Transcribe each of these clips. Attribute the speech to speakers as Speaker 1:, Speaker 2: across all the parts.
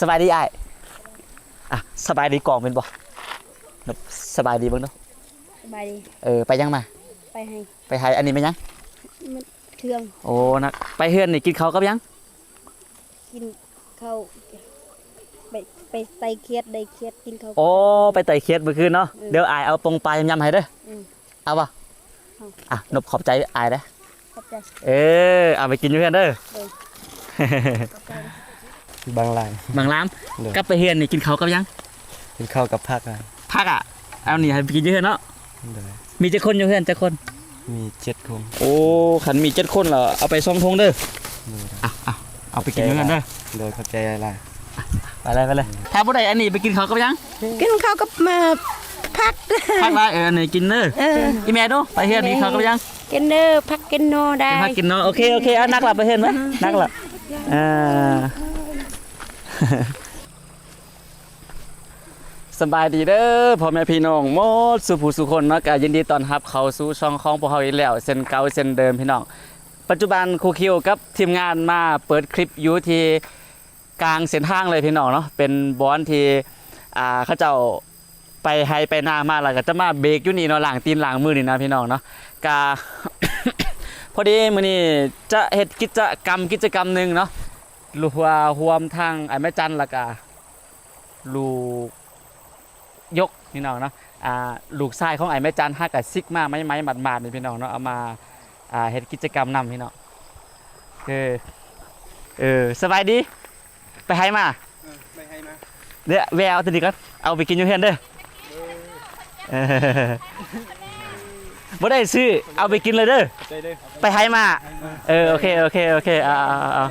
Speaker 1: สบายดีอ้ายอะสบายดีกล่องเป็นบ่นบสบายดีเบ้างเนาะ
Speaker 2: สบายดี
Speaker 1: เออไปยังมา
Speaker 2: ไปให้
Speaker 1: ไปหายอันนี้ไปยัง
Speaker 2: มันเครื่อง
Speaker 1: โอ้นักไปเฮือนนี่กินข้าวกับยัง
Speaker 2: กินข้าวไปไปไตเครียดได้เครียดกินข้าว
Speaker 1: โอ้ไปไต่เคียดเมื่อคืนเนาะ
Speaker 2: เออ
Speaker 1: เดี๋ยวอายเอาปงปลายำๆให้เด้ออ
Speaker 2: ม
Speaker 1: เอาป่ะ
Speaker 2: เอา
Speaker 1: อะนบขอบใจอายเด้อ
Speaker 2: ขอบใจ
Speaker 1: เออเอาไปกินอยู่เฮือนเด้อ
Speaker 2: เออขอ บใจ
Speaker 3: บางราย
Speaker 1: บางร้าน
Speaker 3: เด้อ
Speaker 1: กลับไปเฮือนนี่กินข้าวกับยัง
Speaker 3: กินข้าวกับผักนะ
Speaker 1: พักอะเอานี่ให้ไปกินอยู่เฮือนเนาะ
Speaker 3: เด้อ
Speaker 1: มีเจ็ดคนอยู่เฮือนเจ็ดคน
Speaker 3: มีเจ็ดคน
Speaker 1: โอ้ขันมีเจ็ดคนเหรอเอาไปซองทงเด้อ
Speaker 3: เด้อ
Speaker 1: อะอะเอาไปกินอยู่เฮือนเด้อ
Speaker 3: โดยเข้าใจอะไร
Speaker 1: ไปเลยไปเลยถ้าผู้ใดอันนี้ไปกินข้าวกับยัง
Speaker 2: กินข้าวกับมาพัก
Speaker 1: พักได้เอออันนี้กินเด้อ
Speaker 2: เออ
Speaker 1: อีแม่ดูไปเฮือนนี่ข้าวกับยัง
Speaker 2: กินเด้อพักกินโนได้
Speaker 1: กินพักกินเนาะโอเคโอเคเอานักละไปเฮือนไหมนักละอ่า สบายดีเด้อพ่อแม่พี่น้องหมดสุผู้สุคนเนาะก็ยินดีต้อนรับเข้าสู่ช่องของพวกเราอีกแล้วเส้นเก่าเส้นเดิมพี่น้อง ปัจจุบันครูคิวกับทีมงานมาเปิดคลิปอยู่ที่กลางเส้นทางเลยพี่น้องเนาะเป็นบอนที่อ่าเขาเจ้าไปไฮไปหน้ามาแล้วก็จะมาเบรกอยู่นี่เนาะหลังตีนหลังมือนี่นะพี่น้องเนาะกาพอดีมื้อนี้จะเฮ็ดกิจกรรมกิจกรรมหนึงเนาะ รวมรวมทางไอ้แม่จันแล้วก็ลูกยกพี่น้องเนาะอ่าลูกชายของไอ้แม่จันฮักกับซิกมาไม้ไม้หมาดๆนี่พี่น้องเนาะเอามาอ่าเฮ็ดกิจกรรมนำพี่น้องเออเออสบายดี ไปไฮมา
Speaker 3: ไม่ให้มา
Speaker 1: เดี๋ยวแววตัวนี้ก็เอาไปกินอยู่เพื่อนเด้อเออบ่ได้ซื้อเอาไปกินเลยเด้อ
Speaker 3: ใจเด้อ
Speaker 1: ไปไฮมาเออโอเคโอเคโอเคเอาเอา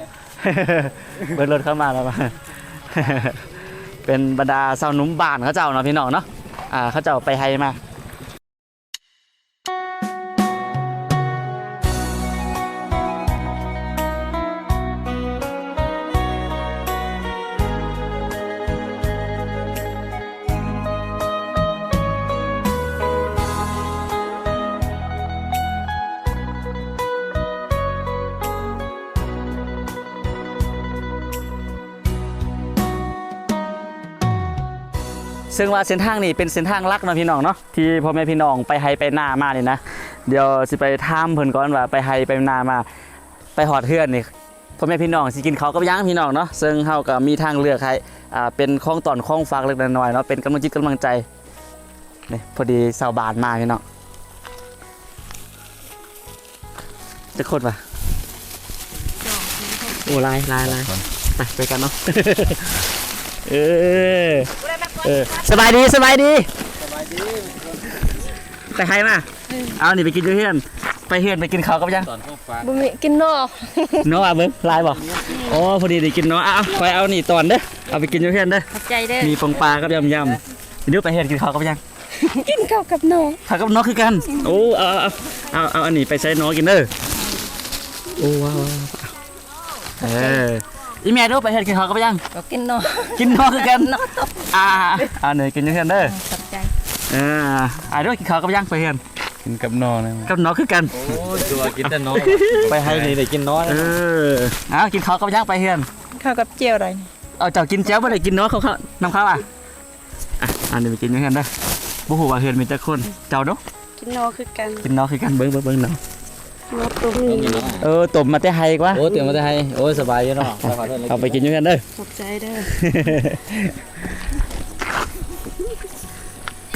Speaker 1: เบิร์รถเข้ามาแล้วมาเป็นบรรดาสาวนุ่มบ้านเขาเจ้าเนาะพี่น้องเนาะอ่าเขาเจ้าไปไฮมา ซึ่งว่าเส้นทางนี้เป็นเส้นทางลักเนาะพี่น้องเนาะที่พ่อแม่พี่น้องไปไฮไปนามาเนี่ยนะเดี๋ยวสิไปถามเพิ่นก่อนว่าไปไฮไปนามา ไปหอดเฮือนนี่พ่อแม่พี่น้องสิกินเขากับย่างพี่น้องเนาะซึ่งเฮาก็มีทางเลือกให้อ่าเป็นของตอนของฝากเล็กน้อยเนาะเป็นกำลังจิตกำลังใจนี่พอดีสาวบานมาพี่น้องจะโคตรป่ะโอ้ลายลายลายไปไปกันเนาะเออ เออสบายดีสบายดี
Speaker 3: สบายดี
Speaker 1: ไปไฮมา เอานี่ไปกินอยู่เฮือนไปเฮือนไปกินข้าวกับยัง
Speaker 3: ตอนข้าวฟ้า
Speaker 2: บ่มีกินโน
Speaker 1: เนาะอะเบิ้งลายบ่อ๋อพอดีได้กินเนาะอะไปเอานี่ตอนเด้อ เอาไปกินอยู่เฮือนเด้อ
Speaker 2: ขอบใจเด้อ
Speaker 1: มีปองปลากับยำยำเดี๋ยวไปเฮือนกินข้าวกับยัง
Speaker 2: กินข้าวกับโน
Speaker 1: ข้าวกับน้องคือกัน โอ้เอาเอาเอาเอาอันนี้ไปใช้น้องกินเด้อ โอ้ว้าวว้าวเออ อีแม่เดูไปเฮือนกินข้าวกับยัง
Speaker 2: ก็กินโน
Speaker 1: กินน้องคือกัน
Speaker 2: โนตบ
Speaker 1: อ่าอ่าเนี่ยกินอยู่เฮือนเด้อ
Speaker 2: ขอบใจ
Speaker 1: อ่าอ่าเดี๋ยวกินข้าวกับยังไปเฮือน
Speaker 3: กินกับนอนนะ
Speaker 1: กับน้องคือกัน
Speaker 3: โอ้ตัวกินแต่น้อยไปให้นี่ได้กินน้อย
Speaker 1: เออเอากินข้าวกับย่างไปเฮือน
Speaker 2: ข้าวกับเจียวอะไร
Speaker 1: เอาเจ้ากินแจ้วบ่ได้กินเนาะเขาเขานำข้าวอะอะอันนี้ไปกินอยู่เฮือนเด้อบ่ฮู้ว่าเฮือนมีแต่คนเจ้าเนาะ
Speaker 2: กินโนคือกัน
Speaker 1: กินเนาะคือกันเบิ่งเบิ่งเบิ่งเนาะ
Speaker 2: โนตุ้มนี่
Speaker 1: เออตบมาแต่ไฮกว่า
Speaker 3: โอ้เตรียมมาได้ให้โอ้สบายอยู่เนาะ
Speaker 1: เอาไปกินอยู่เฮือนเด้อ
Speaker 2: ขอบใจเด้อ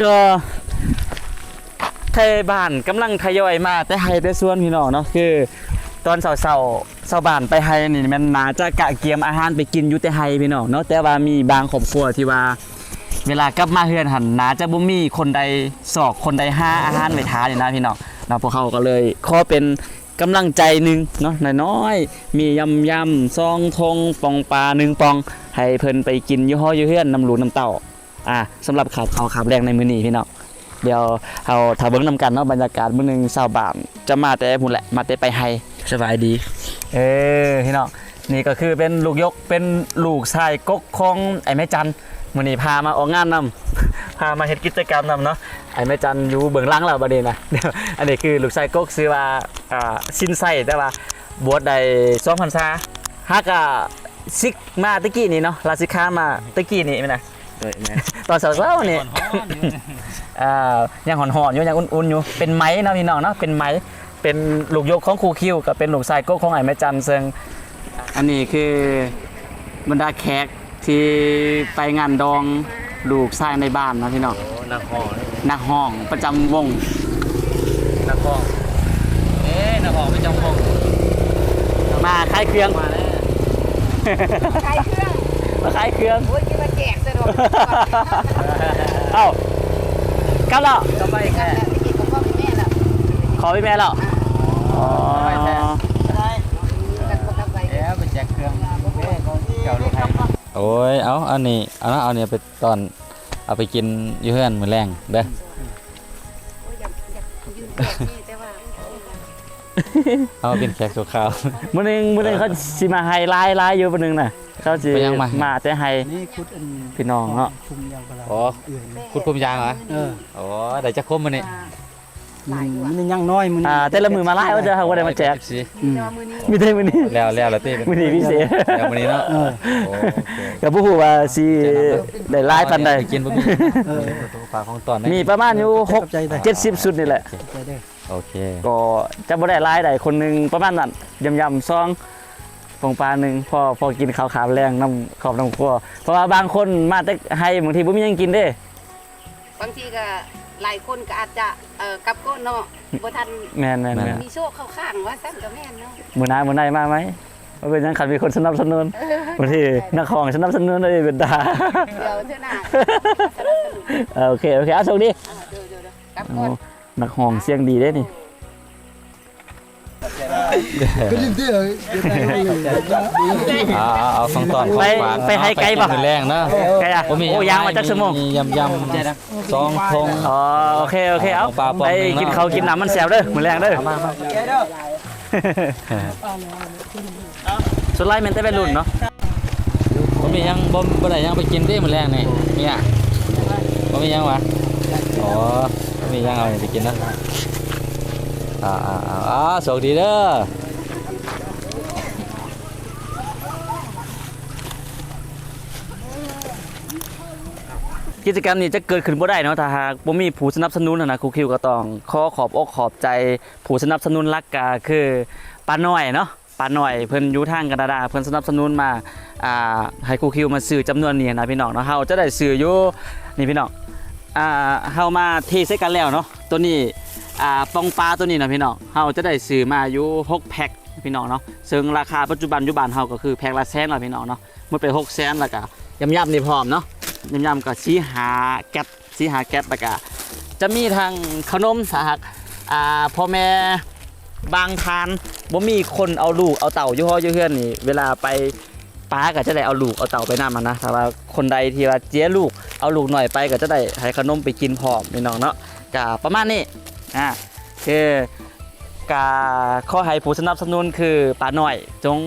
Speaker 1: ก็ไทยบ้านกำลังทยอยมาแต่ไฮแต่ส่วนพี่น้องเนาะคือ ตอนเช้าๆเช้าบ้านไปไฮนี่มันน่าจะกะเกียมอาหารไปกินอยู่แต่ไฮพี่น้องเนาะแต่ว่ามีบางครอบครัวที่ว่าเวลากลับมาเฮือนหันนาจะบ่มีคนใดสอกคนใดห้าอาหารไว้ทานนี่นะพี่น้องเนาะพวกเขาก็เลยขอเป็นกำลังใจหนึ่งเนาะน้อยๆมียำยำซองทงปองปลาหนึ่งปอง ให้เพิ่นไปกินอยู่ห้ออยู่เฮือนน้ำหลูน้ำเต้าอ่าสำหรับข่าวข่าวข่าวแรงในมื้อนี้พี่น้องเดี๋ยวเอาถ้าเบิ่งนำกันเนาะบรรยากาศมื้อหนึงชาวบ้านจะมาแต่พุ่นแหละมาแต่ไปไฮสบายดี เออพี่น้องนี่ก็คือเป็นลูกยกเป็นลูกชายกกของไอ้แม่จัน มื่อนี้พามาออกงานนำพามาเฮ็ดกิจกรรมนำเนาะไอ้แม่จันอยู่เบื้องหล่างแล้วประเด็นนะเดี๋ยวอันนี้คือลูกชายกกซื้อว่าอ่าสินไส้แต่ว่าบวชได้2พรรษาฮักอะซิกมาตะกี้นี่เนาะลาซิค้ามาตะกี้นี่แม่นนะ
Speaker 3: ด้วยแม่
Speaker 1: ตอนเช้าๆนี่อ่ายังหอนๆอยู่ยังอุ่นๆอยู่เป็นไม้เนาะพี่น้องเนาะเป็นไม้เป็นลูกยกของครูคิวกับเป็นลูกชายโก้ของไอ้แม่จันซึ่งอันนี้คือบรรดาแขก ที่ไปงานดองลูกชายในบ้านนะพี่น้อง
Speaker 3: โอ้นักห้อง
Speaker 1: นักห้องประจำวง
Speaker 3: นักห้องเอ๊ะนักห้องไม่จำห้อง
Speaker 1: มาคลายเครื่อง
Speaker 3: มาแล้ว
Speaker 2: ใครเครื่อง
Speaker 1: มาคลายเครื่อง
Speaker 2: โอ้ยคิดว่าแจกซะดอก
Speaker 1: เอ้ากลับแล้ว
Speaker 3: ก็ไปแค่
Speaker 2: ตะกี้ผมก็เป็นแม่ละ
Speaker 1: ขอพี่แม่แล้วอ๋อ
Speaker 2: กันบ่กลับไป
Speaker 3: เอ๊ะไปแจกเครื่องเอ๊ะเขาเจ้าลูกให้ โอ้ย เอาอันนี้เอานะเอาเนี่ยไปตอน เอาไปกินอยู่เฮือนมื้อแรงเด้อ
Speaker 2: โอ้ยอยากอยากยืนแจกนี่แต่ว่า
Speaker 3: เอามาเป็นแขกสุขาว
Speaker 1: มื้อหนึงมื้อหนึงเขาสิมาไฮไลท์ไลท์อยู่มื้อหนึงน่ะ เขาสิ
Speaker 3: ไปยังมา
Speaker 1: มาแต่ไฮ
Speaker 4: นี่คุดอัน
Speaker 1: พี่น้องเนาะ
Speaker 4: ชุมยางพารา
Speaker 3: อ๋อ
Speaker 4: เอื่อยนะ
Speaker 3: คุดพุ่มยางเหรอ
Speaker 4: เออ
Speaker 3: โอ้ได้จะคมมื้อนี้
Speaker 4: มันมันยังน้อยมัน
Speaker 1: อ่าแต่ละมือมาไล่ว่าจะเขาบ่ได้มาแจก
Speaker 3: สิ
Speaker 4: อืม
Speaker 2: แต่ว่ามื้อนี้
Speaker 1: มีแต่มื้อนี้
Speaker 3: แล้วแล้วแล้วเต้เป็น
Speaker 1: มื้อนี้พิเศษ
Speaker 3: แล้วมื้อนี้เนาะ
Speaker 4: เออ
Speaker 3: โอ้โอเค
Speaker 1: ก็บ่ฮู้ว่าสิได้ไลฟ์ปานใด
Speaker 3: ไปกินบ่มี
Speaker 4: เออ
Speaker 3: ฝากของตอนนะ
Speaker 1: มีประมาณอยู่
Speaker 4: ขอบใจได้
Speaker 1: 6 70สุดนี่แหละ
Speaker 4: ใจได้
Speaker 3: โอเค
Speaker 1: ก็จะบ่ได้ไลฟ์ใดคนหนึงประมาณนั้นยำๆซองฟองปลาหนึ่งพอพอกินข้าวขาวแรงน้ำขอบน้ำครัวเพราะว่าบางคนมาแต่ให้บางทีบ่มีหยังกินเด้
Speaker 2: บางทีก็ หลายคนก็อาจจะเอ่อกลับก้นเนาะบ่ทัน
Speaker 1: แม่นแม่นแม่น
Speaker 2: มีโชคเข้าข้างว่าซั่นก็แม่นเนาะ
Speaker 1: มือหน้ามือในมาไหมว่าเป็นหยังขันมีคนสนับสนุนบางทีนักของสนับสนุนเลยเป็นดา
Speaker 2: เดี๋ยวเท่าหน้าสนับสนุน
Speaker 1: เออโอเคโอเคเอาโชคดี
Speaker 2: อ่าเดี๋ยวเดี๋ยวเดี๋ยวกลับ
Speaker 1: โอ้
Speaker 2: ก่อน
Speaker 1: นักห้องเสียงดีได้นี่
Speaker 4: ก็ยิ่งเด้อ
Speaker 3: เอาเอาเอาของตอนของฝาก
Speaker 1: ไปให้ไกลบ่
Speaker 3: มื้อแรงเนาะ
Speaker 1: ไกลอะ
Speaker 3: บ่มี
Speaker 1: โอ้ยางมาจากชั่วโมง
Speaker 3: มียำยำสองพง
Speaker 1: อ๋อโอเคโอเคเอา
Speaker 3: ปลาปอม
Speaker 1: ไป
Speaker 3: หนึ่งเนาะ
Speaker 1: กินข้าวกินน้ำมันแซวเด้อมือแรงเด้อสุดไล่แมันแต่เป็นรุ่นเนาะ
Speaker 3: บ่มียังบ่บ่ได้ยังไปกินเด้มื้อแรงนี่เนี่ยบ่มียังวะอ๋อบ่มียังเอาไปกินนะ อ่าอ่าอ่าอ่าโชคดีเด้อ
Speaker 1: กิจกรรมนี้จะเกิดขึ้นบ่ได้เนาะถ้าหากบ่มีผู้สนับสนุนนะนะครูคิวก็ต้องขอขอบอกขอบใจผู้สนับสนุนหลักก็คือป้าน้อยเนาะป้าน้อยเพิ่นอยู่ทางกระดาเพิ่นสนับสนุนมาอ่าให้ครูคิวมาซื้อจำนวนนี้นะพี่น้องเนาะเฮาจะได้ซื้ออยู่นี่พี่น้องอ่าเฮามาเทใส่กันแล้วเนาะตัวนี้ อ่าปองปลาตัวนี้นะพี่น้องเฮาจะได้ซื้อมาอยู่6แพ็คพี่น้องเนาะซึ่งราคาปัจจุบันอยู่บ้านเฮาก็คือแพ็คละแสนละพี่น้องเนาะหมดไป6แสนแล้วก็ยำๆนี่พร้อมเนาะยำยำก็สีหาแก๊สสีหาแก๊สแล้วก็จะมีทางขนมสาหักอ่าพ่อแม่บางทานบ่มีคนเอาลูกเอาเต่าอยู่ห้อยู่เฮือนนี่เวลาไปป้าก็จะได้เอาลูกเอาเต่าไปนำมันนะถ้าว่าคนใดที่ว่าเจี๊ยลูกเอาลูกหน่อยไปก็จะได้ให้ขนมไปกินพร้อมพี่น้องเนาะก็ประมาณนี้ อ่าคือกาข้อให้ผู้สนับสนุนคือป้าน้อย จง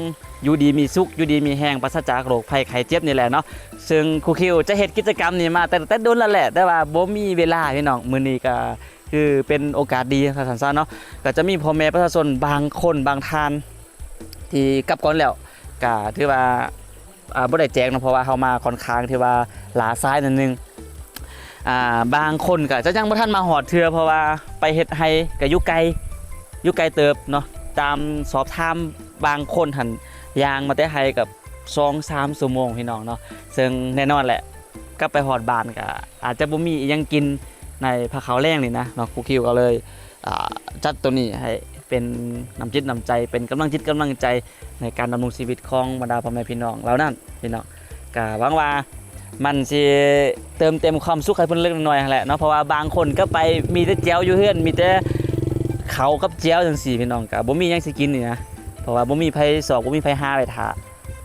Speaker 1: อยู่ดีมีสุขอยู่ดีมีแห้งปราศจากโรคภัยไข้เจ็บนี่แหละเนาะซึ่งครูคิวจะเฮ็ดกิจกรรมนี้มาแต่แต่โดนแล้วแหละ แต่ว่าบ่มีเวลาพี่น้องมื้อนี้ก็คือเป็นโอกาสดีครับสันซาเนาะก็จะมีพ่อแม่ประชาชนบางคนบางท่าน ที่กลับก่อนแล้วก็ถือว่าอ่าบ่ได้แจ้งเนาะเพราะว่าเฮามาค่อนข้างที่ว่าหลาซ้ายนิดนึง อ่าบางคนก็จะยังบ่ทันมาหอดเทือเพราะว่าไปเฮ็ดให้ก็อยู่ไกลอยู่ไกลเติบเนาะตามสอบถามบางคนหันยางมาแต่ไห้กับ2 3ชั่วโมงพี่น้องเนาะซึ่งแน่นอนแหละก็ไปหอดบานก็อาจจะบ่มีอยังกินในภาเขาแรงนี่นะเนาะคูคิวก็เลยจัดตัวนี้ให้เป็นน้ำจิตน้ำใจเป็นกำลังจิตกำลังใจในการดำรงชีวิตของบรรดาพ่อแม่พี่น้องเรานั่นพี่น้องก็หวังว่า มันสิเติมเต็มความสุขให้เพิ่นเล็กน้อยแหละเนาะเพราะว่าบางคนก็ไปมีแต่เจียวอยู่เฮือนมีแต่เขากับเจียวจังซี่พี่น้องก็บ่มีหยังสิกินนี่นะเพราะว่าบ่มีไผสอบบ่มีไผหาไปทา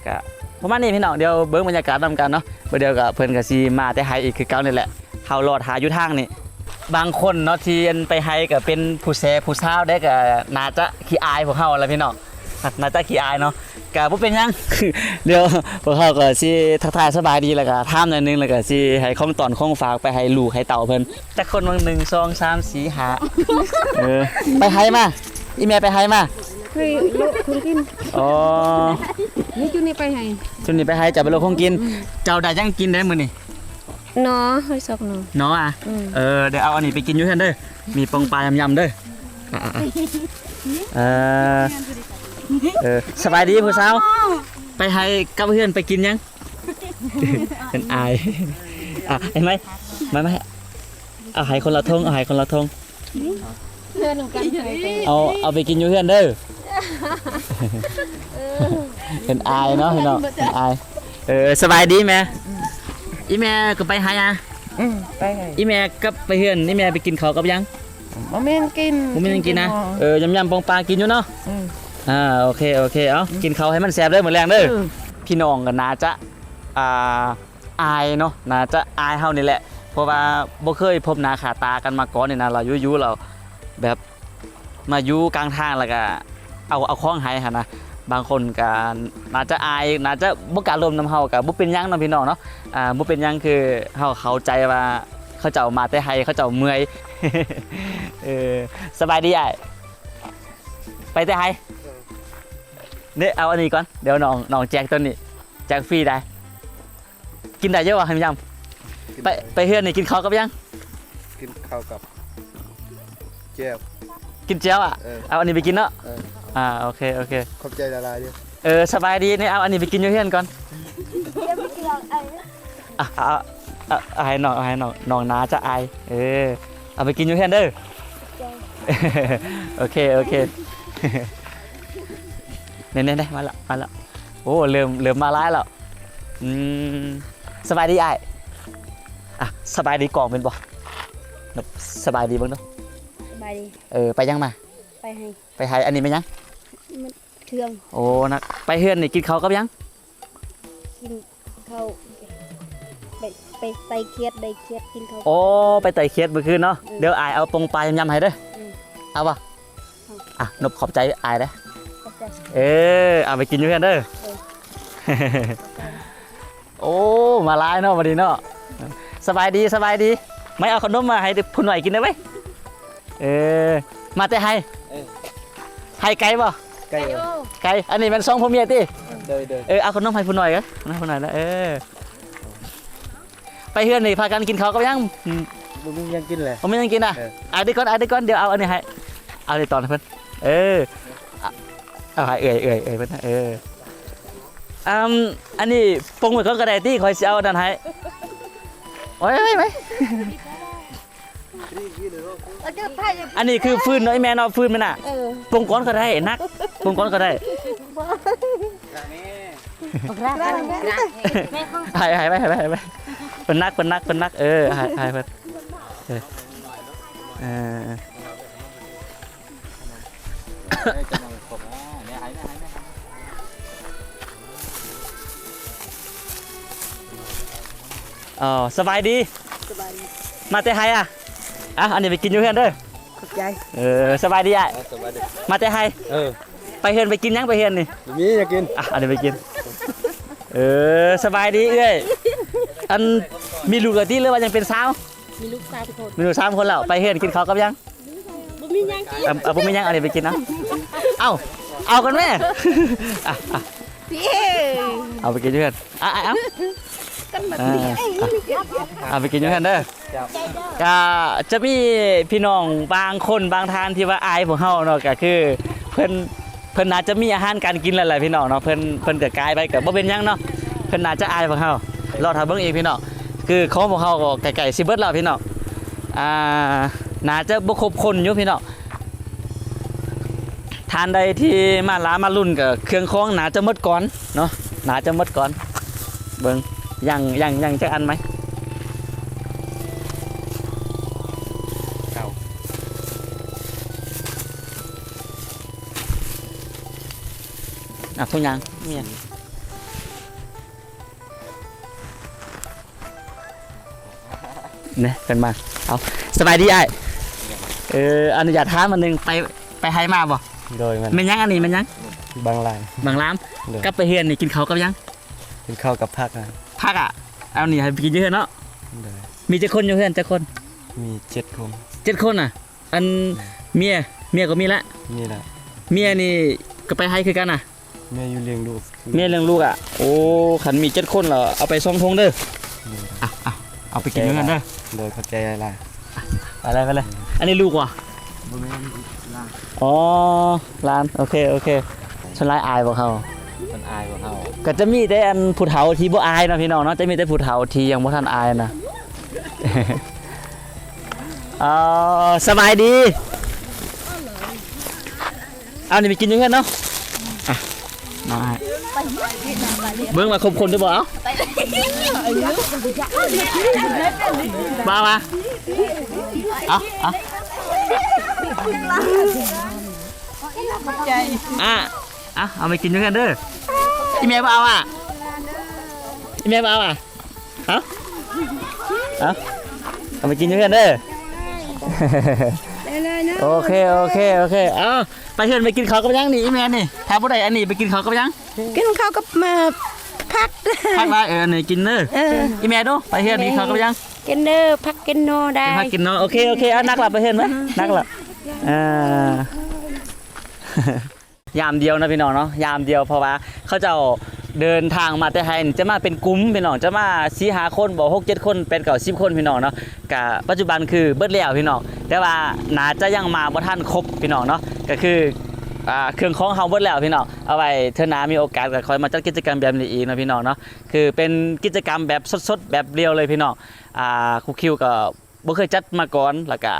Speaker 1: ก็ประมาณนี้พี่น้องเดี๋ยวเบิ้งบรรยากาศนำกันเนาะเดี๋ยวกับเพิ่นก็สิมาแต่ไฮอีกคือเก่านี่แหละเฮารอดหาอยู่ทางนี่บางคนเนาะที่อันไปไฮก็เป็นผู้แซ่ผู้สาวได้ก็น่าจะขี้อายพวกเฮาแหละพี่น้อง น่าจะขี้อายเนาะก็บ่เป็นหยัง เดี๋ยวพวกเฮาก็สิทักทายสบายดีแล้วก็ถามหน่อยหนึงแล้วก็สิให้ของตอนของฝากไปให้ลูกให้เต่าเพิ่นจักคนบาง1 2 3 4 5เออไปไฮมาอีแม่ไปไฮมา
Speaker 2: เคยโลกคุณกิน
Speaker 1: อ๋อ
Speaker 2: นี่จุนี่ไปให้
Speaker 1: ชุดนี้ไปไฮจะไปโลกคงกิน เจ้าได้ยังกินได้มื้อนี่
Speaker 2: เนาะให้ซอกเนาะ
Speaker 1: เนาะอะ
Speaker 2: อืม
Speaker 1: เออเดี๋ยวเอาอันนี้ไปกินอยู่เฮือนเด้อมีปองปลายำๆเด้ออะๆเออ เออสบายดีผู้สาวไปไฮกับเพื่อนไปกินยังเป็นอายอะเห็นไหมไม่ไม่เอาไห้คนละทงเอาไห้คนละทง
Speaker 2: เพื่อนกันไปไป
Speaker 1: เอาเอาไปกินอยู่เพื่อนเด้อเป็นอายเนาะพี่น้องเป็นอายเออสบายดีแม่อีแม่ก็ไปหาอะ
Speaker 5: อืมไปให้
Speaker 1: อีแม่ก็ไปเพื่อนอีแม่ไปกินข้าวกับยัง
Speaker 5: บ่แม่นกิน
Speaker 1: ผมไม่ยังกินนะเออยำยำปองปลากินอยู่เนาะ
Speaker 5: อืม
Speaker 1: อ่าโอเคโอเคเอากินข้าวให้มันแซ่บเด้อเหมือนแรงเด้อ
Speaker 5: เออ
Speaker 1: พี่น้องก็น่าจะอ่าอายเนาะน่าจะอายเฮานี่แหละ เพราะว่าบ่เคยพบหน้าขาตากันมาก่อนนี่นะเรายุๆเราแบบมาอยู่กลางทางแล้วก็เอาเอาของให้หั่นนะบางคนก็น่าจะอายน่าจะบ่กล้ารวมนํเฮาก็บ่เป็นหยังเนาะพี่น้องเนาะอ่าบ่เป็นหยังคือเฮาเข้าใจว่าเขาเจ้ามาแต่ไห้เขาเจ้าเมื่อยเออสบายดีอ้ายไปแต่ไห้ เนี่ยเอาอันนี้ก่อน เดี๋ยวน้องน้องแจกตัวนี้ แจกฟรีได้ กินได้เยอะวะให้มยำไปไปเฮือนนี่กินข้าวกับยัง
Speaker 6: กินข้าวกับแก้ว
Speaker 1: กินเจียวอะ
Speaker 6: เออ
Speaker 1: เอาอันนี้ไปกินเนาะ
Speaker 6: เออ
Speaker 1: อ่าโอเคโอเค
Speaker 6: ขอบใจละลายเดียว
Speaker 1: เออสบายดีนี่เอาอันนี้ไปกินอยู่เฮือนก่อนอะเอาเอาเอาให้น้องเอาให้น้องน้องน้าจะอายเออเอาไปกินอยู่เฮือนเด้อโอเคโอเค เนี่ยเนี่ยเนี่ยมาละมาละโอ้เริ่มเริ่มมาร้ายแล้วอืมสบายดีไอ้ายอะสบายดีกล่องเป็นบ่แบบสบายดีเบ้างเนาะ
Speaker 2: สบายดี
Speaker 1: เออไปยังมา
Speaker 2: ไปให้
Speaker 1: ไปหายอันนี้ไปยัง
Speaker 2: เครื่อง
Speaker 1: โอ้นะไปเฮือนนี่กินข้าวกับยัง
Speaker 2: กินข้าวไปไปไต่เครียดได้เครียดกินข้าว
Speaker 1: โอ้ไปไต่เคียดเมื่อคืนเนาะ
Speaker 2: อืม
Speaker 1: เดี๋ยวอายเอาปงปลายำๆให้เด้ออ
Speaker 2: ม
Speaker 1: เอาป่ะ
Speaker 2: เอา
Speaker 1: อะนบขอบใจอายเด้อ
Speaker 2: ขอบใจ
Speaker 1: เออเอาไปกินอยู่กันเด้อ
Speaker 2: เออ
Speaker 1: โอ้มาหลายเนาะวันนี้เนาะสบายดีสบายดี ไม่เอาขนมมาให้พุ่นหน่อยกินได้ไหมเออมาแต่ให้ให้ไกลบ่
Speaker 6: ใกล้แล้ว
Speaker 1: ไกลอันนี้เป็นซองพ่อเมียติ
Speaker 6: เดินเดิน
Speaker 1: เออเอาขนมให้พุ่นหน่อยกันให้พุ่นหน่อยแล้วเออไปเฮือนนี่พากันกินข้าวกับยังอืม
Speaker 6: มึงมียังกินเลย
Speaker 1: ผมไม่ยังกินอะ
Speaker 6: เออ
Speaker 1: อะเดี๋ยวก่อนอะเดี๋ยวก่อนเดี๋ยวเอาอันนี้ให้เอาในตอนให้เพิ่นเอออะ เอาให้เอ่ยเอ่ยเอ่ยเพิ่นนะเอออืมอันนี้ปรุงไว้ก่อนก็ได้ที่คอยสิเอาอันนั้นให้โอ้ยไม่ไม่
Speaker 2: เอาเจ้าไผ่
Speaker 1: อันนี้คือฟืนเนาะไอ้แม่เนาะฟืนมันน่ะ
Speaker 2: เออ
Speaker 1: ปรุงก้อนก็ได้นักปรุงก้อนก็ได้
Speaker 2: ร่างแม่
Speaker 1: หายหายไปหายไปหายไปเป็นนักเป็นนักเป็นนักเออหายหายไปเออ เออ อ๋อสบายดีมาแต่ไฮอะอะอันนี้ไปกินอยู่เฮือนเด้อ
Speaker 5: ขอบใจ
Speaker 1: เออสบายดีอะ
Speaker 6: สบายดี
Speaker 1: มาแต่ไฮ
Speaker 6: เออ
Speaker 1: ไปเฮือนไปกินยังไปเฮือนนี่
Speaker 6: มียังกิน
Speaker 1: อะอันนี้ไปกินเออสบายดีเอ้ยอันมีลูกกับที่หรือว่ายังเป็นสาว
Speaker 2: มีลูกสาวคน
Speaker 1: มีลูกสามคนแล้วไปเฮือนกินข้าวกับยัง
Speaker 2: บ่มีหยังกิน
Speaker 1: เอาเอาผมไม่ยังเอาอันนี้ไปกินนะเอ้าเอากันแม่อะอะ
Speaker 2: พี่
Speaker 1: เอาไปกินด้วยกันอะอะเอา
Speaker 2: กันแบบ
Speaker 1: อ่า
Speaker 2: นี้
Speaker 1: อะเอาไปกินด้วยกันเด้อก็จะมีพี่น้องบางคนบางทานที่ว่าอายพวกเฮาเนาะก็คือเพิ่นเพิ่นน่าจะมีอาหารการกินหลายๆพี่น้องเนาะเพิ่นเพิ่นก็กลายไปก็บ่เป็นหยังเนาะเพิ่นน่าจะอายพวกเฮารอถ้าเบิ่งเองพี่น้องคือของพวกเฮาก็ไกลๆสิเบิดแล้วพี่น้องอ่าน่าจะบ่ครบคนอยู่พี่น้องทานใดที่มาล้ามารุ่นกับเครื่องของน่าจะหมดก่อนเนาะน่าจะหมดก่อนเบิ่ง ยังยังยังจักอันไหมอะคุณยังเนี่ยเนี่ยเป็นมาเอาสบายดีไอ้ายเอออนุญาตท้ามมันหนึ่งไปไปไฮมาบ่
Speaker 6: โดยมัน
Speaker 1: มันยังอันนี้มันยัง
Speaker 6: บางลาย
Speaker 1: บางร้าน
Speaker 6: เดี๋ยว
Speaker 1: กลับไปเฮือนนี่กินเขาวกับยัง
Speaker 6: กินข้าวกับผักนะ
Speaker 1: พักอะ เอานี่ให้ไปกินอยู่เฮือนเนาะ
Speaker 6: เดี๋ยว
Speaker 1: มีเจ็ดคนอยู่เฮือนเจ็ดคน
Speaker 6: มีเจ็ดคน
Speaker 1: เจ็ดคนอะ อันเมียเมียก็มีละ
Speaker 6: นี่แหละ
Speaker 1: เมียนี่ก็ไปให้คือกันน่ะ
Speaker 6: แม่อยู่เลี้ยงลูก
Speaker 1: เมียเลี้ยงลูกอะโอ้ขันมีเจ็ดคนเหรอเอาไปซ่องทงเด้ออะอะเอาไปกินด้วยกันเด้อ
Speaker 6: โดยเข้าใจอะไร
Speaker 1: ไปเลยไปเลยอันนี้ลูกว่ะอ๋อร้านโอเคโอเคฉันไล่อายบอกเขา
Speaker 3: มันอายกว่าเฮา
Speaker 1: ก็จะมีแต่อันผู้เฒ่าที่บ่อายนะพี่น้องเนาะจะมีแต่ผู้เฒ่าที่ยังบ่ทันอายนะเออสบายดีเอานี่ไปกินอยู่เพื่อนเนาะอะมาให้เบิ่งมาครบคนด้วยบ่เอามามาเอาเอาอะ อะเอาไปกินด้วยกันเด้ออีเมลบ่เอาอะอีเมลบ่เอาอะเอาเอาเอาไปกินด้วยกันเด้อโอเคโอเคโอเคเอาไปเชิญไปกินข้าวกับยังนี่อีแมนนี่แทบบ่ได้อันนี้ไปกินข้าวกับยัง
Speaker 5: กินข้าวกับมาพัก
Speaker 1: พักได้เอออันนี้กินเด้อ
Speaker 5: เออ
Speaker 1: อีแมนดูไปเชิญกินข้าวกับยัง
Speaker 5: กินเด้อพักกินโนได้
Speaker 1: พักกินเนาะโอเคโอเคเอานักหลับไปเชิญไหมนักหลับอ่า ยามเดียวนะพี่น้องเนาะยามเดียวเพราะว่าเขาจะเอาเดินทางมาแต่ไทยจะมาเป็นกลุ่มพี่น้องจะมาสีหาคนบอกหกเจ็ดคนเป็นเก่าสิบคนพี่น้องเนาะกะปัจจุบันคือเบิดแล้วพี่น้องแต่ว่าน่าจะยังมาบ่ทันครบพี่น้องเนาะก็คือเครื่องของเฮาเบิดแล้วพี่น้องเอาไว้เทื่อน้ามีโอกาสก็คอยมาจัดกิจกรรมแบบนี้อีกนะพี่น้องเนาะคือเป็นกิจกรรมแบบสดๆแบบเรียวเลยพี่น้องอ่าครูคิวก็บ่เคยจัดมาก่อนแล้วก็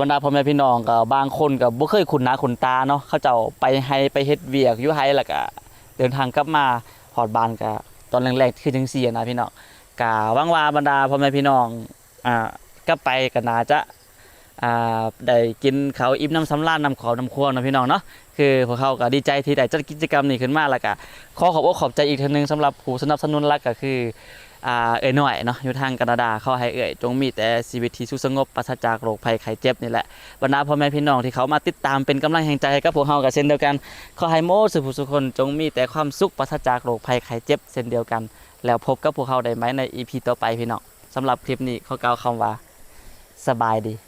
Speaker 1: บรรดาพ่อแม่พี่น้องก็บางคนก็บ่เคยคุ้นนาคุ้นตาเนาะเขาเจ้าไปให้ไปเฮ็ดเวียกอยู่ไห้แล้วก็เดินทางกลับมาฮอดบ้านก็ตอนแรกๆคือจังซี่นะพี่น้องก็หวังว่าบรรดาพ่อแม่พี่น้องอ่ากลับไปก็น่าจะอ่าได้กินข้าวอิ่มน้ำสำราญน้ำขาวน้ำครัวนะพี่น้องเนาะคือพวกเขาก็ดีใจที่ได้จัดกิจกรรมนี้ขึ้นมาแล้วก็ขอขอบอกขอบใจอีกทีนึงสำหรับผู้สนับสนุนหลักก็คือ อ่าเอ่ยหน่อยเนาะอยู่ทางแคนาดาเขาให้เอ่ยจงมีแต่ชีวิตที่สุขสงบปราศจากโรคภัยไข้เจ็บนี่แหละบรรดาพ่อแม่พี่น้องที่เขามาติดตามเป็นกำลังแห่งใจให้กับพวกเฮากับเช่นเดียวกันขอให้โมสุผู้สุคนจงมีแต่ความสุขปราศจากโรคภัยไข้เจ็บเช่นเดียวกัน แล้วพบกับพวกเขาได้ไหมในอีพีต่อไปพี่น้องสำหรับคลิปนี้เขากล่าวคำว่าสบายดี